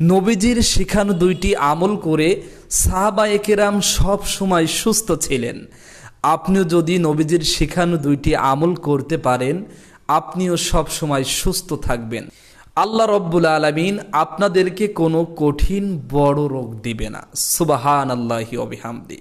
নবীজির শেখানো দুইটি আমল করে সাহাবা একেরাম সব সময় সুস্থ ছিলেন। আপনিও যদি নবীজির শেখানো দুইটি আমল করতে পারেন, আপনিও সব সময় সুস্থ থাকবেন। আল্লাহ রব্বুল আলমিন আপনাদেরকে কোনো কঠিন বড় রোগ দিবে না। সুবাহান আল্লাহি অবিহামদি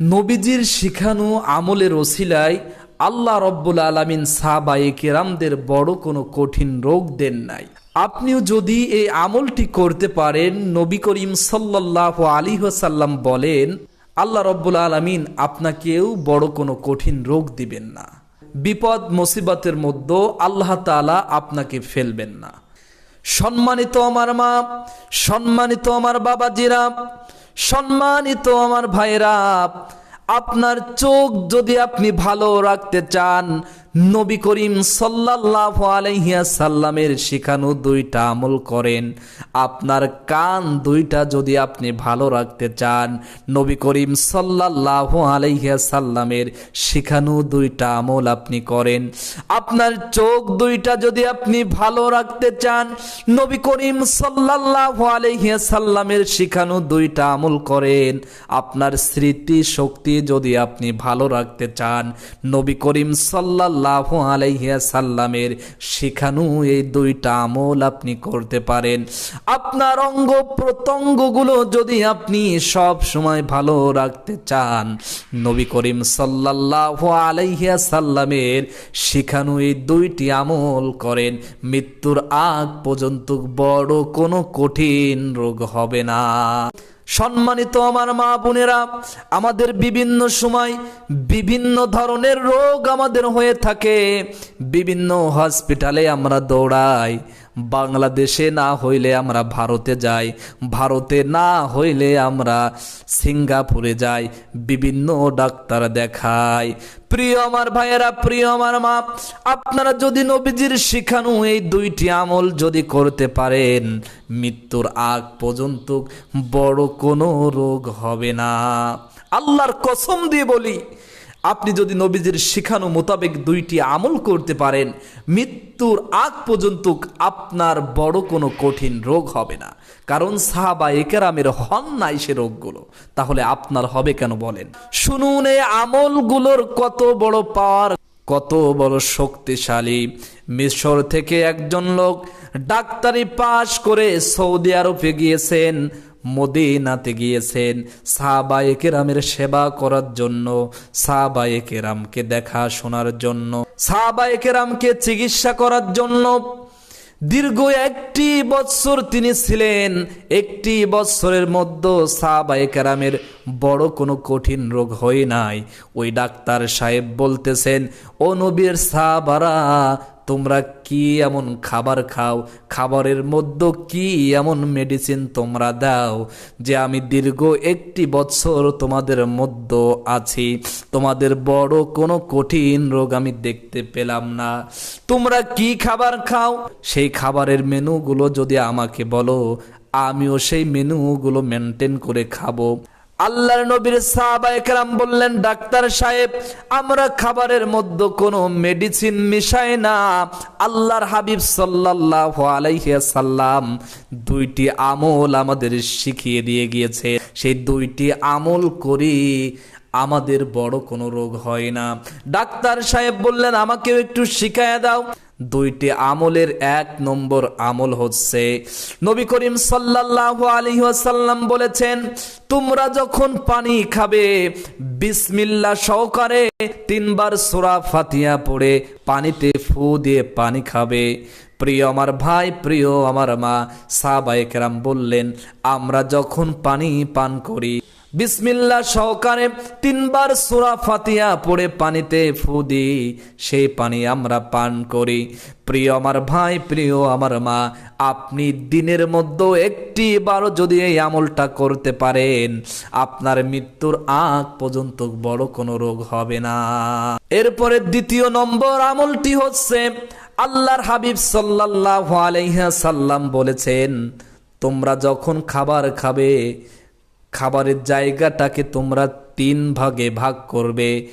নবীজির শিখানো আমলের ওসিলায় আল্লাহ রব্বুল আলমিন সাহাবায়ে কেরামদের বড় কোনো কঠিন রোগ দেন নাই। আপনিও যদি এই আমলটি করতে পারেন, নবী করিম সাল্লাহ আলী সাল্লাম বলেন, আল্লাহ রব্বুল আলমিন আপনাকেও বড় কোনো কঠিন রোগ দিবেন না। বিপদ, মুসিবতের মধ্যে আল্লাহ তালা আপনাকে ফেলবেন না। সম্মানিত আমার মা, সম্মানিত আমার বাবা বাবাজিরা, সম্মানিত আমার ভাইরা আপনার চোখ যদি আপনি ভালো রাখতে চান নবী করিম সাল্লাহ আলহিয়া সাল্লামের শেখানো দুইটা আমল করেন। আপনার কান দুইটা যদি আপনি ভালো রাখতে চান, নবী করিম সাল্লাহ আলহিয়া সাল্লামের শেখানো দুইটা আমল আপনি করেন। আপনার চোখ দুইটা যদি আপনি ভালো রাখতে চান, নবী করিম সাল্লাহ আলহিয়া সাল্লামের শেখানো দুইটা আমল করেন। আপনার স্মৃতি শক্তি যদি আপনি ভালো রাখতে চান, নবী করিম সাল্লাহ আলাইহিয়া সাল্লামের শেখানো এই দুইটা আমল আপনি করতে পারেন। আপনার অঙ্গ প্রত্যঙ্গগুলো যদি আপনি সব সময় ভালো রাখতে চান, নবী করিম সাল্লাহ আলাইহিয়া সাল্লামের শেখানো এই দুইটি আমল করেন, মৃত্যুর আগ পর্যন্ত বড় কোনো কঠিন রোগ হবে না। সম্মানিত আমার মা বোনেরা, আমাদের বিভিন্ন সময় বিভিন্ন ধরনের রোগ আমাদের হয়ে থাকে। বিভিন্ন হসপিটালে আমরা দৌড়াই। বাংলাদেশে না হইলে আমরা ভারতে যাই, ভারতে না হইলে আমরা সিঙ্গাপুরে যাই, বিভিন্ন ডাক্তার দেখাই। প্রিয় আমার ভাইয়েরা, প্রিয় আমার মা, আপনারা যদি নবীজির শিখানো এই দুইটি আমল যদি করতে পারেন, মৃত্যুর আগ পর্যন্ত বড় কোনো রোগ হবে না। আল্লাহর কসম দিয়ে বলি আপনি যদি নবীজির শিখানো মোতাবেক দুইটি আমল করতে পারেন, মৃত্যুর আগ পর্যন্ত আপনার বড় কোনো কঠিন রোগ হবে না। কারণ সাহাবা একেরামের হন নাই সে রোগগুলো। তাহলে আপনার হবে কেন বলেন? শুনুন এই আমলগুলোর কত বড় পাওয়ার, কত বড় শক্তিশালী। মিশর থেকে একজন লোক ডাক্তারি পাশ করে সৌদি আরবে গিয়েছেন। মদিনাতে গিয়েছেন। সাহাবায়ে কেরামের সেবা করার জন্য, সাহাবায়ে কেরামকে দেখা শোনার জন্য, সাহাবায়ে কেরামকে চিকিৎসা করার জন্য। দীর্ঘ একটি বৎসর তিনি ছিলেন। একটি বৎসরের মধ্যে সাহাবায়ে কেরামের বড় কোনো কঠিন রোগ হয় নাই। ওই ডাক্তার সাহেব বলতেছেন, ও নবীর সাহাবারা তোমরা কি এমন খাবার খাও? খাবারের মধ্যে কি এমন মেডিসিন তোমরা দাও? যে আমি দীর্ঘ একটি বছর তোমাদের মধ্যে আছি। তোমাদের বড় কোনো কঠিন রোগ আমি দেখতে পেলাম না। তোমরা কি খাবার খাও? সেই খাবারের মেনুগুলো যদি আমাকে বলো, আমিও সেই মেনুগুলো মেনটেন করে খাব। আল্লাহর নবীর সাহাবা একরাম বললেন, ডাক্তার সাহেব, আমরা খাবারের মধ্যে কোনো মেডিসিন মিশাই না। আল্লাহর হাবিব সাল্লাহ আলাইসাল্লাম দুইটি আমল আমাদের শিখিয়ে দিয়ে গিয়েছে। সেই দুইটি আমল করি আমাদের বড় কোনো রোগ হয় না। ডাক্তার সাহেব বললেন, আমাকেও একটু শিখায় দাও। দুইটি আমলের এক নম্বর আমল হচ্ছে, নবী করিম সাল্লাহ আলী সাল্লাম বলেছেন, তোমরা যখন পানি খাবে বিসমিল্লা সহকারে তিনবার সোরা ফাতিয়া পড়ে পানিতে ফু দিয়ে পানি খাবে। প্রিয় আমার ভাই, প্রিয় আমার মা সাহবাইকেরাম বললেন, আমরা যখন পানি পান করি বিসমিল্লা সহকারে তিনবার সুরা ফাতিয়া পড়ে পানিতে ফু দিই। সেই পানি আমরা পান করি। প্রিয় আমার ভাই, প্রিয় আমার মা, আপনি দিনের মধ্যে একটি বারো যদি এই আমলটা করতে পারেন, আপনার মৃত্যুর আগ পর্যন্ত বড় কোনো রোগ হবে না। এরপরে দ্বিতীয় নম্বর আমলটি হচ্ছে, আল্লাহর হাবিব সাল্লাহ আলাইহা সাল্লাম বলেছেন, তোমরা যখন খাবার খাবে খাবারের জায়গাটাকে তোমরা তিন ভাগে ভাগ করবে।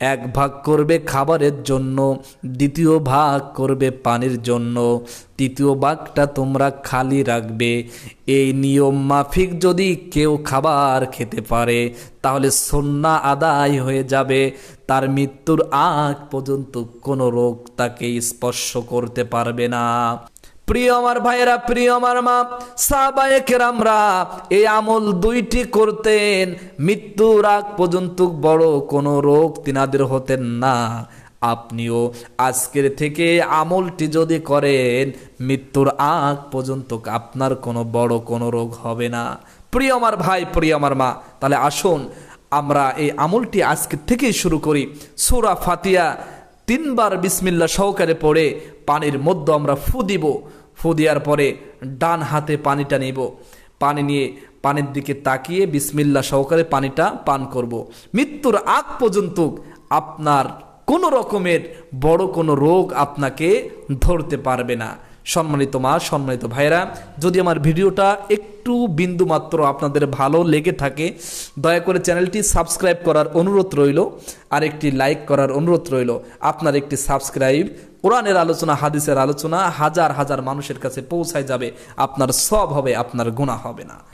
এক ভাগ করবে খাবারের জন্য, দ্বিতীয় ভাগ করবে পানির জন্য। তৃতীয় ভাগটা তোমরা খালি রাখবে। এই নিয়ম মাফিক যদি কেউ খাবার খেতে পারে, তাহলে সন্না আদায় হয়ে যাবে। তার মৃত্যুর আগ পর্যন্ত কোনো রোগ তাকে স্পর্শ করতে পারবে না। প্রিয় আমার ভাইয়েরা, প্রিয় আমার মা, সাহাবায়ে কেরামরা এই আমল দুইটি করতেন। মৃত্যুর আগ পর্যন্ত বড় কোনো রোগ তিনাদের হতেন না। আপনিও আজকের থেকে আমলটি যদি করেন, মৃত্যুর আগ পর্যন্ত আপনার কোনো বড় কোনো রোগ হবে না। প্রিয় আমার ভাই, প্রিয় আমার মা, তাহলে আসুন আমরা এই আমলটি আজকে থেকেই শুরু করি। সুরা ফাতিয়া তিনবার বিসমিল্লা সহকারে পড়ে পানির মধ্যে আমরা ফু দিব। ফু দেওয়ার পরে ডান হাতে পানিটা নিব। পানি নিয়ে পানির দিকে তাকিয়ে বিসমিল্লা সহকারে পানিটা পান করব। মৃত্যুর আগ পর্যন্ত আপনার কোনো রকমের বড় কোনো রোগ আপনাকে ধরতে পারবে না। সম্মানিত মা, সম্মানিত ভাইরা যদি আমার ভিডিওটা একটু বিন্দু মাত্র আপনাদের ভালো লেগে থাকে, দয়া করে চ্যানেলটি সাবস্ক্রাইব করার অনুরোধ রইল আর একটি লাইক করার অনুরোধ রইল। আপনার একটি সাবস্ক্রাইব, কোরআনের আলোচনা, হাদিসের আলোচনা হাজার হাজার মানুষের কাছে পৌঁছায় যাবে, আপনার সব হবে, আপনার গুণা হবে না।